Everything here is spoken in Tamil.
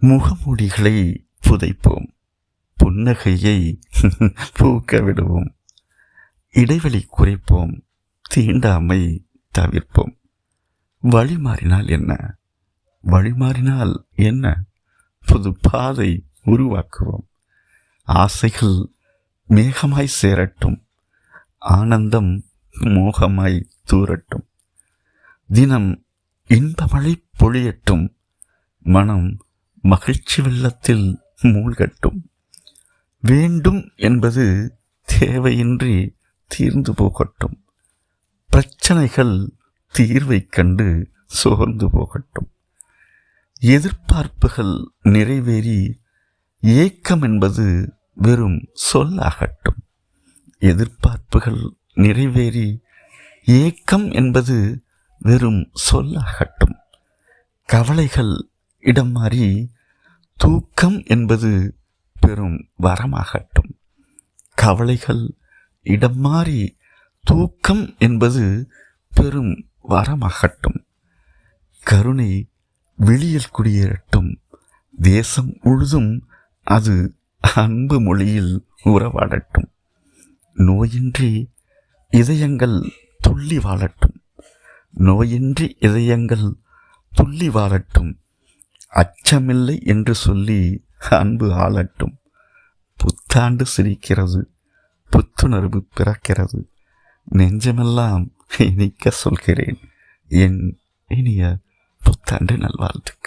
முகமூடிகளை புதைப்போம். புன்னகையை பூக்க விடுவோம் இடைவெளி குறைப்போம். தீண்டாமை தவிர்ப்போம். வழி மாறினால் என்ன? வழி மாறினால் என்ன? புது பாதை உருவாக்குவோம். ஆசைகள் மேகமாய் சேரட்டும். ஆனந்தம் மோகமாய் தூரட்டும். தினம் இன்பமழை பொழியட்டும். மனம் மகிழ்ச்சி வெள்ளத்தில் மூழ்கட்டும். வேண்டும் என்பது தேவையின்றி தீர்ந்து போகட்டும். பிரச்சனைகள் தீர்வைக் கண்டு சோர்ந்து போகட்டும். எதிர்பார்ப்புகள் நிறைவேறி ஏக்கம் என்பது வெறும் சொல்லாகட்டும். எதிர்பார்ப்புகள் நிறைவேறி ஏக்கம் என்பது வெறும் சொல்லாகட்டும். கவலைகள் இடம் மாறி தூக்கம் என்பது பெரும் வரமாகட்டும். கவலைகள் இடம் மாறி தூக்கம் என்பது பெரும் வரமாகட்டும். கருணை வெளியில் குடியேறட்டும். தேசம் முழுதும் அது அன்பு மொழியில் உறவாடட்டும். நோயின்றி இதயங்கள் துள்ளி வாழட்டும். நோயின்றி இதயங்கள் துள்ளி வாழட்டும். அச்சமில்லை என்று சொல்லி அன்பு ஆளட்டும். புத்தாண்டு சிரிக்கிறது புத்துணர்வு பிறக்கிறது. நெஞ்சமெல்லாம் இனிக்க சொல்கிறேன். என் இனிய புத்தாண்டு நல்வாழ்த்து